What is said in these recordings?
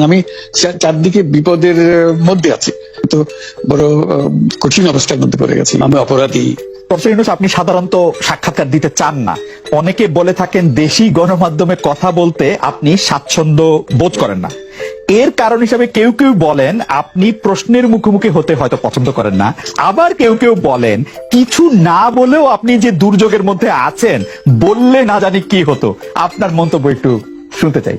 আমি চারদিকে বিপদের মধ্যে আছি। তো বড় কঠিন অবস্থার মধ্যে পড়ে গেছি। আমি অপরাধী। আপনি সাধারণত সাক্ষাৎকার দিতে চান না। অনেকে বলে থাকেন দেশি গণমাধ্যমে কথা বলতে আপনি স্বাচ্ছন্দ্য বোধ করেন না। এর কারণ হিসাবে কেউ কেউ বলেন আপনি প্রশ্নের মুখোমুখি হতে হয়তো পছন্দ করেন না। আবার কেউ কেউ বলেন কিছু না বলেও আপনি যে দুর্যোগের মধ্যে আছেন বললে না জানি কি হতো। আপনার মন্তব্য একটু শুনতে চাই।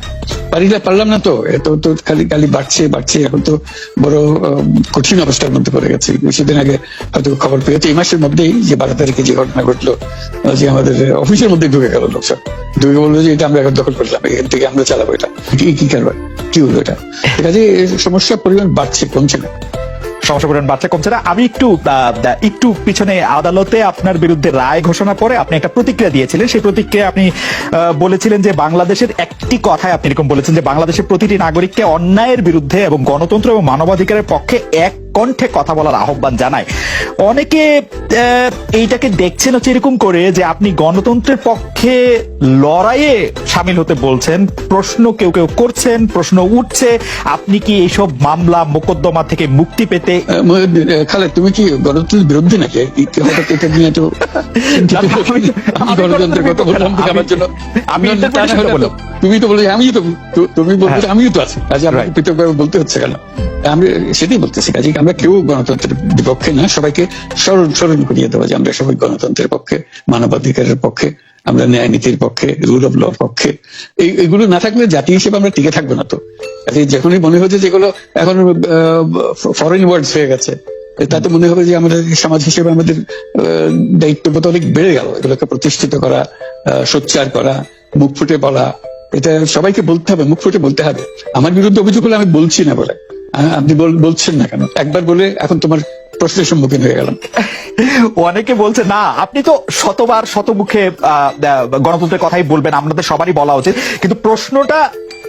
পারিলে পারলাম না তো। এত তো খালি খালি বাড়ছে বাড়ছে। এখন তো বড় কঠিন অবস্থার মধ্যে পড়ে গেছে। কিছুদিন আগে হয়তো খবর পেয়েছে এই মাসের মধ্যেই যে বারো তারিখে যে ঘটনা ঘটলো যে আমাদের অফিসের মধ্যে ঢুকে গেল লোকসব ঢুকে বলল যে এটা আমরা এখন দখল করলাম, এখান থেকে আমরা চালাবো এটা। কি কি কারবার? কি হলো এটা? কাজে সমস্যার পরিমাণ বাড়ছে, কমছে না। সমস্যা বাচ্চা কমছে না। আমি একটু একটু পিছনে আদালতে আপনার বিরুদ্ধে রায় ঘোষণা করে আপনি একটা প্রতিক্রিয়া দিয়েছিলেন। সেই প্রতিক্রিয়া আপনি বলেছিলেন যে বাংলাদেশের একটি কথায় আপনি এরকম বলেছেন যে বাংলাদেশের প্রতিটি নাগরিককে অন্যায়ের বিরুদ্ধে এবং গণতন্ত্র এবং মানবাধিকারের পক্ষে এক কণ্ঠে কথা বলার আহ্বান জানায়। অনেকে এইটাকে দেখছেন হচ্ছে এরকম করে যে আপনি গণতন্ত্রের পক্ষে লড়াইয়ে সামিল হতে বলছেন প্রশ্ন কেউ কেউ করছেন প্রশ্ন উঠছে আপনি কি এইসব মামলা মোকদ্দমা থেকে মুক্তি পেতে খালেদ তুমি কি গণতন্ত্রের বিরুদ্ধে নাকি? হঠাৎ এটা নিয়ে এত আমি- গণতন্ত্রের কথা বললাম আমার জন্য আমি তুমি তো বলে আমি তো তুমি বলতে হ্যাঁ। আমিও তো আছি। কাজে আমাকে Right. পৃথকভাবে বলতে হচ্ছে কেন? আমি সেটাই বলতেছি কাজে আমরা কেউ গণতন্ত্রের বিপক্ষে না সবাইকে স্মরণ স্মরণ করিয়ে দেওয়া যে আমরা সবাই গণতন্ত্রের পক্ষে মানবাধিকারের পক্ষে আমরা ন্যায় নীতির পক্ষে রুল অফ লর পক্ষে। এই এগুলো না থাকলে জাতি হিসেবে আমরা টিকে থাকব না তো। যখনই মনে হচ্ছে যেগুলো এখন ফরেন ওয়ার্ডস হয়ে গেছে তাতে মনে হবে যে আমাদের সমাজ হিসেবে আমাদের আহ, দায়িত্ববোধ অনেক বেড়ে গেল। এগুলোকে প্রতিষ্ঠিত করা আহ, সোচ্চার করা মুখ ফুটে বলা এটা সবাইকে বলতে হবে, মুখ ফুটে বলতে হবে। আমার বিরুদ্ধে অভিযোগ হলে আমি বলছি না বলে। আপনি বল- বলছেন না কেন? একবার বলে এখন তোমার প্রশ্নের সম্মুখীন হয়ে গেলাম। অনেকে বলছে, না, আপনি তো শতবার শতমুখে গণতন্ত্রের কথাই বলবেন, আপনাদের সবারই বলা উচিত। কিন্তু প্রশ্নটা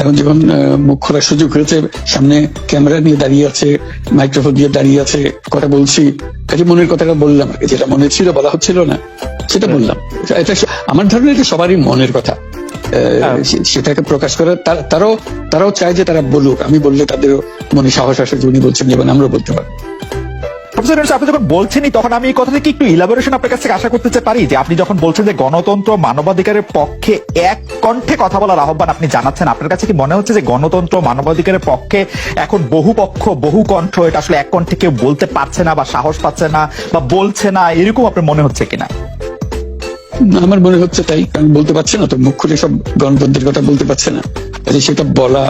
এখন যখন মুখ খোলার সুযোগ হয়েছে সামনে ক্যামেরা নিয়ে দাঁড়িয়ে আছে মাইক্রোফোন দিয়ে দাঁড়িয়ে আছে কথা বলছি কাজে মনের কথাটা বললাম যেটা মনে ছিল বলা হচ্ছিল না সেটা বললাম। এটা আমার ধারণা এটা সবারই মনের কথা। আহ, সেটাকে প্রকাশ করে তারাও তারাও চায় যে তারা বলুক। আমি বললে তাদেরও মনে সাহস আসে যে উনি বলছেন যেমন আমরাও বলতে পারব। প্রফেসর তখন আমি এই কথাটা কি একটু ইলাবোরেশন আপনার কাছ থেকে আশা করতে পারি? যে আপনি যখন বলছেন যে গণতন্ত্র মানবাধিকারের পক্ষে এক কণ্ঠে কথা বলার আহ্বান আপনি জানাচ্ছেন, আপনার কাছে কি মনে হচ্ছে যে গণতন্ত্র মানবাধিকারের পক্ষে এখন বহু পক্ষ বহু কণ্ঠ এটা আসলে এক কণ্ঠে কেউ বলতে পারছে না বা সাহস পাচ্ছে না বা বলছে না, এরকম আপনার মনে হচ্ছে কিনা? আমার মনে হচ্ছে তাই, কারণ বলতে পারছে না তো, মুখ খুলে সব গণতন্ত্রের কথা বলতে পারছে না। কাজে সেটা বলা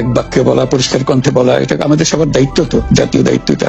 এক বাক্যে বলা, পরিষ্কার কণ্ঠে বলা, এটা আমাদের সবার দায়িত্ব তো, জাতীয় দায়িত্ব এটা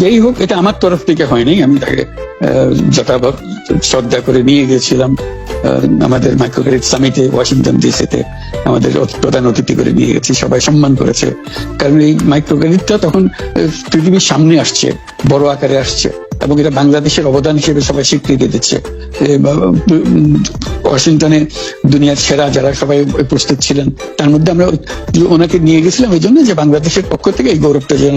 যেই হোক, এটা আমার তরফ থেকে হয়নি। আমি তাকে যথাযথ শ্রদ্ধা করে নিয়ে গেছিলাম আমাদের মাইক্রোক্রেডিট সামিটে ওয়াশিংটন ডিসিতে আমাদের প্রধান অতিথি করে নিয়ে গেছি। সবাই সম্মান করেছে। কারণ এই মাইক্রোক্রেডিটটা তখন পৃথিবীর সামনে আসছে, বড় আকারে আসছে এবং এটা বাংলাদেশের অবদান হিসেবে সবাই স্বীকৃতি দিচ্ছে। ওয়াশিংটনে দুনিয়ার সেরা যারা সবাই উপস্থিত ছিলেন, তার মধ্যে আমরা ওনাকে নিয়ে গেছিলাম এই জন্য যে বাংলাদেশের পক্ষ থেকে এই গৌরবটা যেন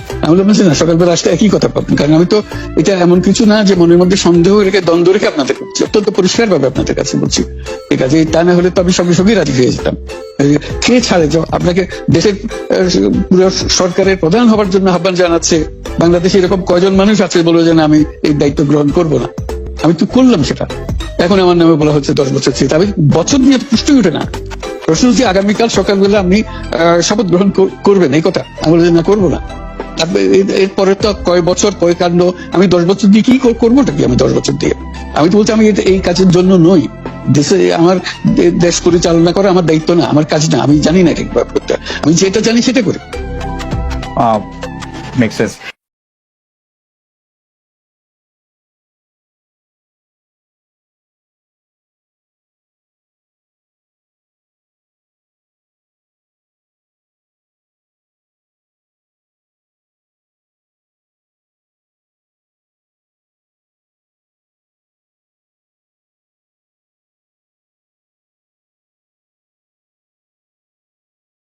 আমি যে না, সকালবেলা আসলে একই কথা পাবেন কারণ আমি তো এটা এমন কিছু না যে মনের মধ্যে সন্দেহ রেখে, দ্বন্দ্ব রেখে আপনাদের বলছি অত্যন্ত পরিষ্কার ভাবে আপনাদের কাছে বলছি। ঠিক আছে, তা না হলে তো আমি সঙ্গে সঙ্গেই রাজি হয়ে যেতাম। কে ছাড়ে যে, আপনাকে দেশের পুরো সরকারের প্রধান হবার জন্য আহ্বান জানাচ্ছে, বাংলাদেশে এরকম কয়জন মানুষ আছে বলে যে আমি এই দায়িত্ব গ্রহণ করব না। আমি তো করলাম সেটা। এখন আমার নামে বলা হচ্ছে দশ বছর ছিল আমি বছর নিয়ে পুষ্টি উঠে না। প্রশ্ন হচ্ছে, আগামীকাল সকালবেলা আপনি শপথ গ্রহণ কর- করবেন, এই কথা। আমি বলি না, করব না। এরপরে তো কয় বছর, কয় কাণ্ড, আমি দশ বছর দিয়ে কি কর- করবোটা কি আমি দশ বছর দিয়ে? আমি তো বলছি আমি এই কাজের জন্য নই। দেশে আমার দেশ পরিচালনা করা আমার দায়িত্ব না, আমার কাজ না, আমি জানি না ঠিক ব্যাপারটা আমি যেটা জানি সেটা করি। Make sense